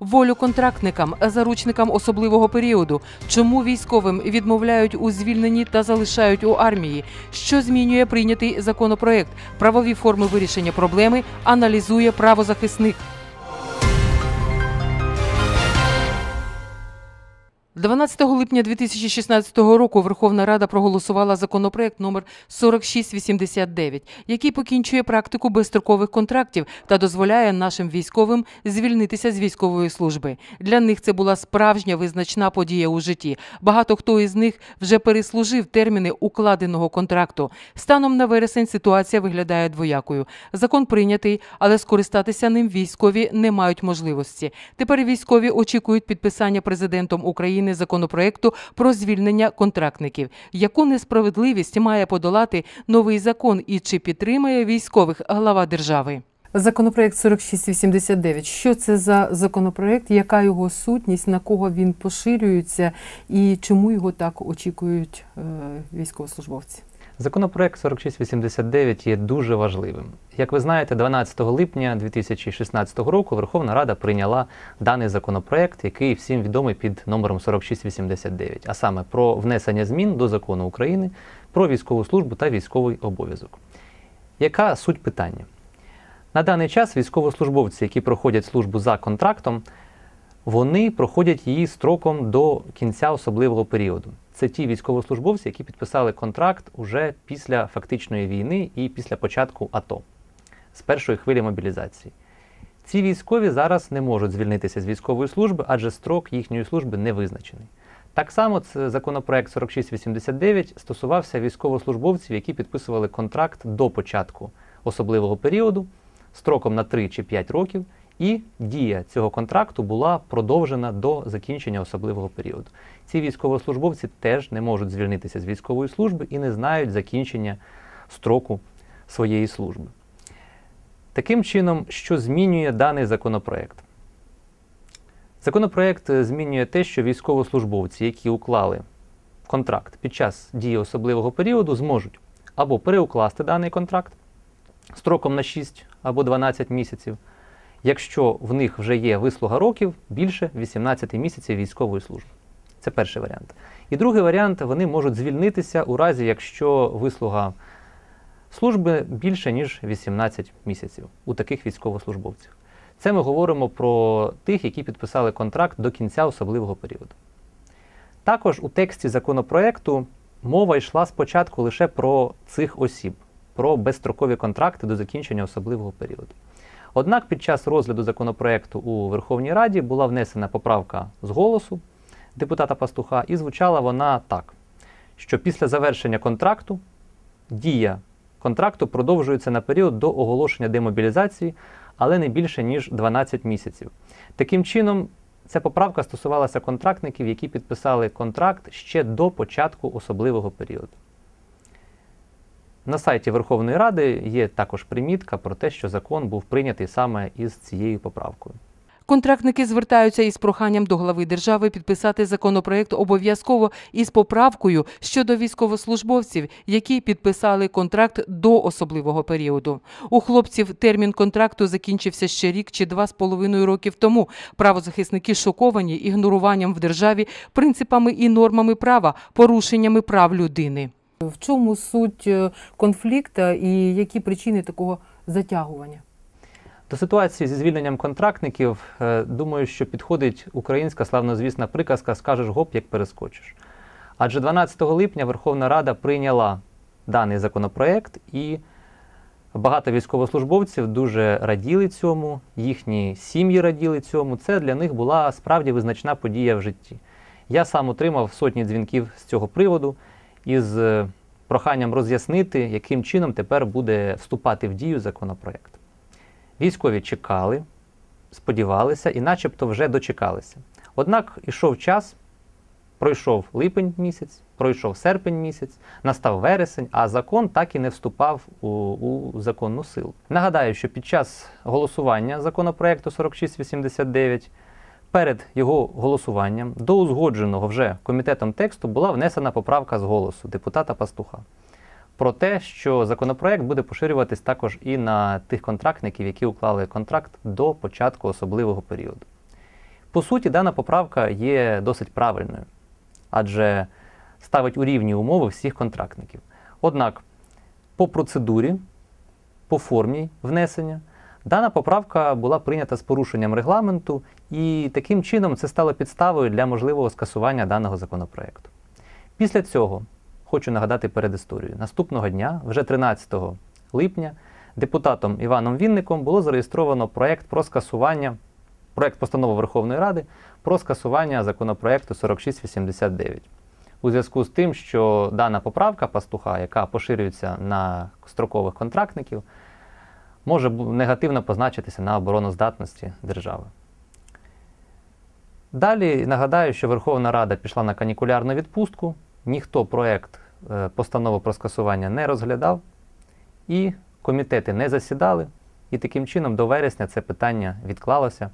волю контрактникам, заручникам особливого періоду, чому військовим відмовляють у звільненні та залишають у армії, що змінює прийнятий законопроект, правові форми вирішення проблеми, аналізує правозахисник. 12 липня 2016 року Верховна Рада проголосувала законопроект номер 4689, який покінчує практику безстрокових контрактів та дозволяє нашим військовим звільнитися з військової служби. Для них це була справжня визначна подія у житті. Багато хто із них вже переслужив терміни укладеного контракту. Станом на вересень ситуація виглядає двоякою. Закон прийнятий, але скористатися ним військові не мають можливості. Тепер військові очікують підписання президентом України законопроекту про звільнення контрактників. Яку несправедливість має подолати новий закон і чи підтримає військових глава держави? Законопроект 4689. Що це за законопроект? Яка його сутність? На кого він поширюється, і чому його так очікують е, військовослужбовці? Законопроект 4689 є дуже важливим. Як ви знаєте, 12 липня 2016 року Верховна Рада прийняла даний законопроект, який всім відомий під номером 4689, а саме про внесення змін до закону України про військову службу та військовий обов'язок. Яка суть питання? На даний час військовослужбовці, які проходять службу за контрактом, вони проходять її строком до кінця особливого періоду. Це ті військовослужбовці, які підписали контракт уже після фактичної війни і після початку АТО з першої хвилі мобілізації. Ці військові зараз не можуть звільнитися з військової служби, адже строк їхньої служби не визначений. Так само це законопроект 4689 стосувався військовослужбовців, які підписували контракт до початку особливого періоду строком на 3 чи 5 років, і дія цього контракту була продовжена до закінчення особливого періоду. Ці військовослужбовці теж не можуть звільнитися з військової служби і не знають закінчення строку своєї служби. Таким чином, що змінює даний законопроект? Законопроект змінює те, що військовослужбовці, які уклали контракт під час дії особливого періоду, зможуть або переукласти даний контракт строком на 6 або 12 місяців, якщо в них вже є вислуга років більше 18 місяців військової служби. Це перший варіант. І другий варіант вони можуть звільнитися у разі, якщо вислуга служби більше, ніж 18 місяців у таких військовослужбовців. Це ми говоримо про тих, які підписали контракт до кінця особливого періоду. Також у тексті законопроекту мова йшла спочатку лише про цих осіб, про безстрокові контракти до закінчення особливого періоду. Однак під час розгляду законопроекту у Верховній Раді була внесена поправка з голосу депутата Пастуха, і звучала вона так, що після завершення контракту дія контракту продовжується на період до оголошення демобілізації, але не більше ніж 12 місяців. Таким чином, ця поправка стосувалася контрактників, які підписали контракт ще до початку особливого періоду. На сайті Верховної Ради є також примітка про те, що закон був прийнятий саме із цією поправкою. Контрактники звертаються із проханням до глави держави підписати законопроект обов'язково із поправкою щодо військовослужбовців, які підписали контракт до особливого періоду. У хлопців термін контракту закінчився ще рік чи два з половиною років тому. Правозахисники шоковані ігноруванням в державі принципами і нормами права, порушеннями прав людини. В чому суть е, конфлікту і які причини такого затягування? До ситуації зі звільненням контрактників, е, думаю, що підходить українська славнозвісна приказка Скажеш гоп, як перескочиш. Адже 12 липня Верховна Рада прийняла даний законопроект, і багато військовослужбовців дуже раділи цьому, їхні сім'ї раділи цьому. Це для них була справді визначна подія в житті. Я сам отримав сотні дзвінків з цього приводу із е, проханням роз'яснити, яким чином тепер буде вступати в дію законопроект. Військові чекали, сподівалися і начебто вже дочекалися. Однак ішов час, пройшов липень місяць, пройшов серпень місяць, настав вересень, а закон так і не вступав у, у законну силу. Нагадаю, що під час голосування законопроекту 4689 перед його голосуванням до узгодженого вже комітетом тексту була внесена поправка з голосу депутата Пастуха про те, що законопроект буде поширюватись також і на тих контрактників, які уклали контракт до початку особливого періоду. По суті, дана поправка є досить правильною, адже ставить у рівні умови всіх контрактників. Однак, по процедурі, по формі внесення, дана поправка була прийнята з порушенням регламенту, і таким чином це стало підставою для можливого скасування даного законопроекту. Після цього хочу нагадати перед історією. Наступного дня, вже 13 липня, депутатом Іваном Вінником було зареєстровано проект про скасування, проект постанови Верховної Ради про скасування законопроекту 4689. У зв'язку з тим, що дана поправка пастуха, яка поширюється на строкових контрактників, може негативно позначитися на обороноздатності держави. Далі нагадаю, що Верховна Рада пішла на канікулярну відпустку, ніхто проект е, постанови про скасування не розглядав, і комітети не засідали, і таким чином до вересня це питання відклалося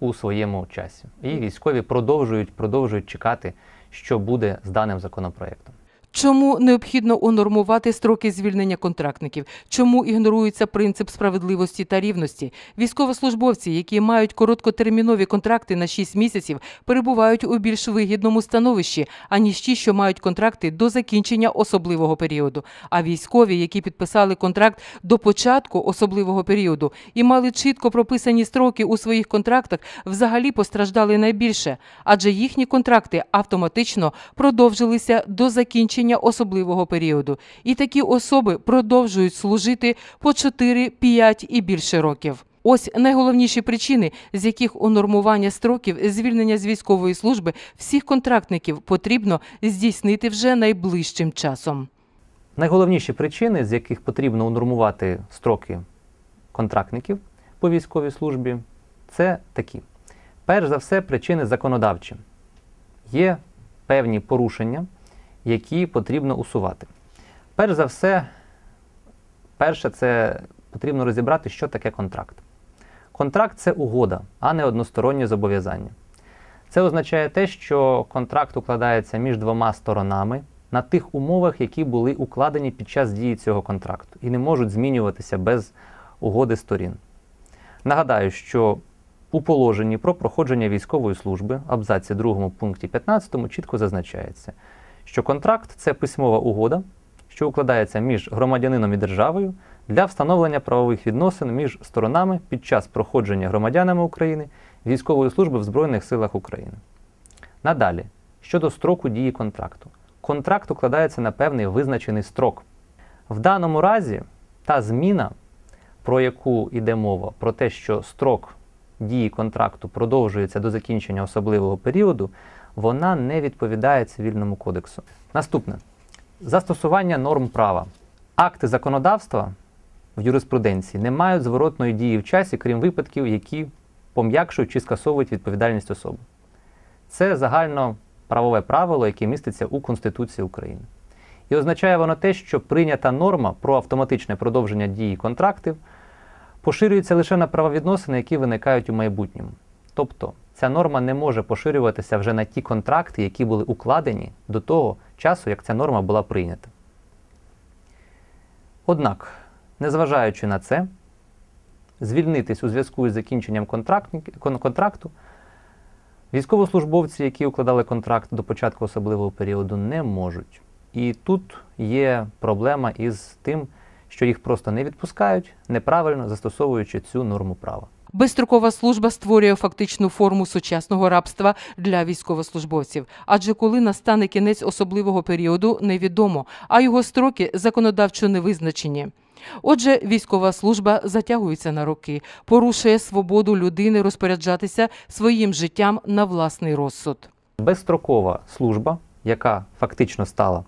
у своєму часі. І військові продовжують, продовжують чекати, що буде з даним законопроектом. Чому необхідно унормувати строки звільнення контрактників? Чому ігнорується принцип справедливості та рівності? Військовослужбовці, які мають короткотермінові контракти на 6 місяців, перебувають у більш вигідному становищі, аніж ті, що мають контракти до закінчення особливого періоду. А військові, які підписали контракт до початку особливого періоду і мали чітко прописані строки у своїх контрактах, взагалі постраждали найбільше, адже їхні контракти автоматично продовжилися до закінчення особливого періоду. І такі особи продовжують служити по 4, 5 і більше років. Ось найголовніші причини, з яких у нормування строків звільнення з військової служби всіх контрактників потрібно здійснити вже найближчим часом. Найголовніші причини, з яких потрібно унормувати строки контрактників по військовій службі, це такі. Перш за все, причини законодавчі. Є певні порушення, які потрібно усувати. Перш за все, перше, це потрібно розібрати, що таке контракт. Контракт це угода, а не одностороннє зобов'язання. Це означає те, що контракт укладається між двома сторонами на тих умовах, які були укладені під час дії цього контракту, і не можуть змінюватися без угоди сторін. Нагадаю, що у положенні про проходження військової служби, абзаці 2 пункті 15 чітко зазначається, що контракт це письмова угода, що укладається між громадянином і державою для встановлення правових відносин між сторонами під час проходження громадянами України військової служби в Збройних силах України. Надалі, щодо строку дії контракту. Контракт укладається на певний визначений строк. В даному разі та зміна, про яку йде мова, про те, що строк дії контракту продовжується до закінчення особливого періоду, вона не відповідає цивільному кодексу. Наступне застосування норм права. Акти законодавства в юриспруденції не мають зворотної дії в часі, крім випадків, які пом'якшують чи скасовують відповідальність особи. Це загально правове правило, яке міститься у Конституції України. І означає воно те, що прийнята норма про автоматичне продовження дії контрактів поширюється лише на правовідносини, які виникають у майбутньому. Тобто ця норма не може поширюватися вже на ті контракти, які були укладені до того часу, як ця норма була прийнята. Однак, незважаючи на це, звільнитись у зв'язку із закінченням контракту військовослужбовці, які укладали контракт до початку особливого періоду, не можуть. І тут є проблема із тим, що їх просто не відпускають, неправильно застосовуючи цю норму права. Безстрокова служба створює фактичну форму сучасного рабства для військовослужбовців. Адже коли настане кінець особливого періоду, невідомо, а його строки законодавчо не визначені. Отже, військова служба затягується на роки, порушує свободу людини розпоряджатися своїм життям на власний розсуд. Безстрокова служба, яка фактично стала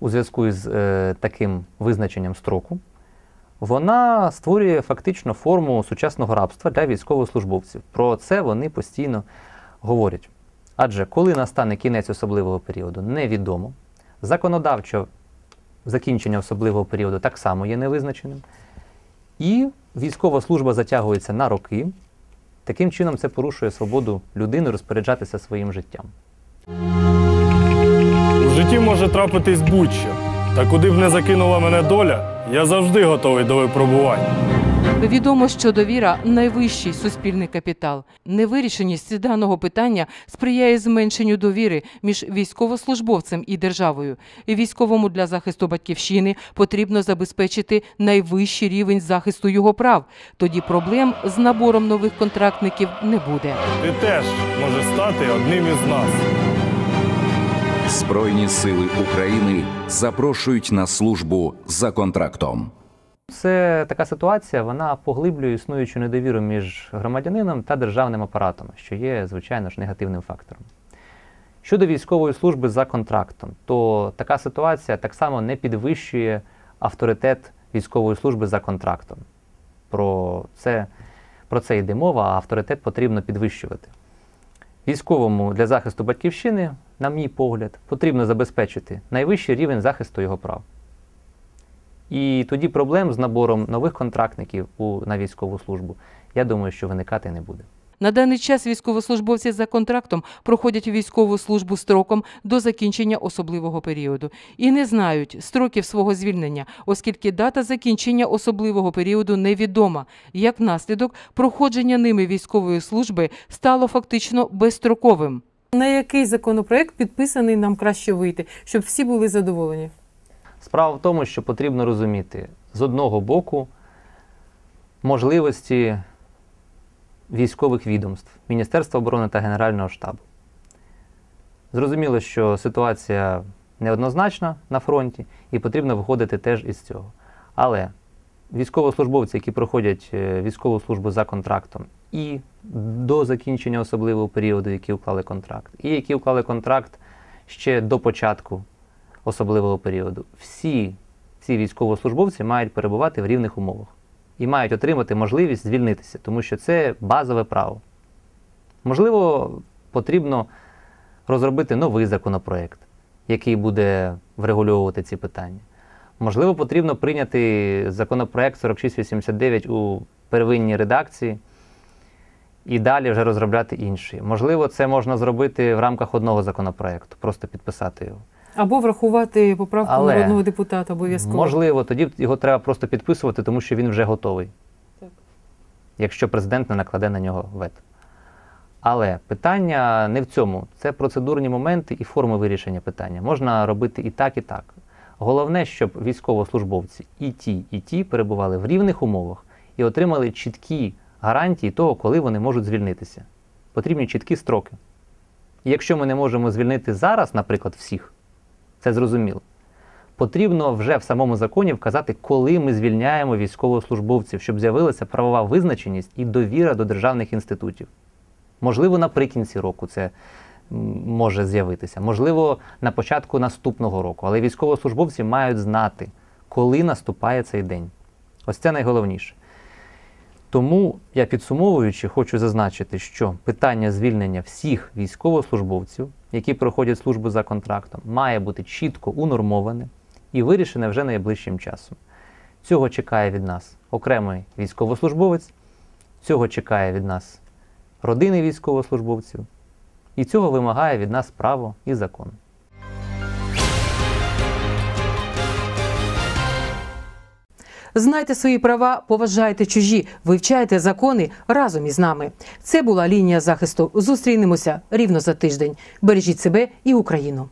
у зв'язку з е, таким визначенням строку, вона створює фактично форму сучасного рабства для військовослужбовців. Про це вони постійно говорять. Адже коли настане кінець особливого періоду, невідомо. Законодавчо закінчення особливого періоду так само є невизначеним. І військова служба затягується на роки. Таким чином, це порушує свободу людини розпоряджатися своїм життям. У житті може трапитись будь-що. Та куди б не закинула мене доля, я завжди готовий до випробувань. Відомо, що довіра найвищий суспільний капітал. Невирішеність даного питання сприяє зменшенню довіри між військовослужбовцем і державою. І військовому для захисту батьківщини потрібно забезпечити найвищий рівень захисту його прав. Тоді проблем з набором нових контрактників не буде. Ти теж можеш стати одним із нас. Збройні сили України запрошують на службу за контрактом. Це така ситуація, вона поглиблює існуючу недовіру між громадянином та державним апаратом, що є, звичайно ж, негативним фактором. Щодо військової служби за контрактом, то така ситуація так само не підвищує авторитет військової служби за контрактом. Про це, про це йде мова, а авторитет потрібно підвищувати. Військовому для захисту батьківщини, на мій погляд, потрібно забезпечити найвищий рівень захисту його прав. І тоді проблем з набором нових контрактників у, на військову службу, я думаю, що виникати не буде. На даний час військовослужбовці за контрактом проходять військову службу строком до закінчення особливого періоду і не знають строків свого звільнення, оскільки дата закінчення особливого періоду невідома. Як наслідок, проходження ними військової служби стало фактично безстроковим. На який законопроект підписаний нам краще вийти, щоб всі були задоволені? Справа в тому, що потрібно розуміти з одного боку можливості військових відомств Міністерства оборони та Генерального штабу. Зрозуміло, що ситуація неоднозначна на фронті, і потрібно виходити теж із цього. Але військовослужбовці, які проходять е, військову службу за контрактом і до закінчення особливого періоду, які уклали контракт, і які уклали контракт ще до початку особливого періоду, всі ці військовослужбовці мають перебувати в рівних умовах і мають отримати можливість звільнитися, тому що це базове право. Можливо, потрібно розробити новий законопроект, який буде врегульовувати ці питання. Можливо, потрібно прийняти законопроект 4689 у первинній редакції і далі вже розробляти інший. Можливо, це можна зробити в рамках одного законопроекту, просто підписати його. Або врахувати поправку Але, народного депутата обов'язково. Можливо, тоді його треба просто підписувати, тому що він вже готовий. Так. Якщо президент не накладе на нього вето. Але питання не в цьому. Це процедурні моменти і форми вирішення питання. Можна робити і так, і так. Головне, щоб військовослужбовці і ті, і ті перебували в рівних умовах і отримали чіткі гарантії того, коли вони можуть звільнитися. Потрібні чіткі строки. І якщо ми не можемо звільнити зараз, наприклад, всіх, це зрозуміло. Потрібно вже в самому законі вказати, коли ми звільняємо військовослужбовців, щоб з'явилася правова визначеність і довіра до державних інститутів. Можливо, наприкінці року це може з'явитися, можливо, на початку наступного року, але військовослужбовці мають знати, коли наступає цей день. Ось це найголовніше. Тому я підсумовуючи, хочу зазначити, що питання звільнення всіх військовослужбовців, які проходять службу за контрактом, має бути чітко унормоване і вирішене вже найближчим часом. Цього чекає від нас окремий військовослужбовець, цього чекає від нас родини військовослужбовців, і цього вимагає від нас право і закон. Знайте свої права, поважайте чужі, вивчайте закони разом із нами. Це була лінія захисту. Зустрінемося рівно за тиждень. Бережіть себе і Україну.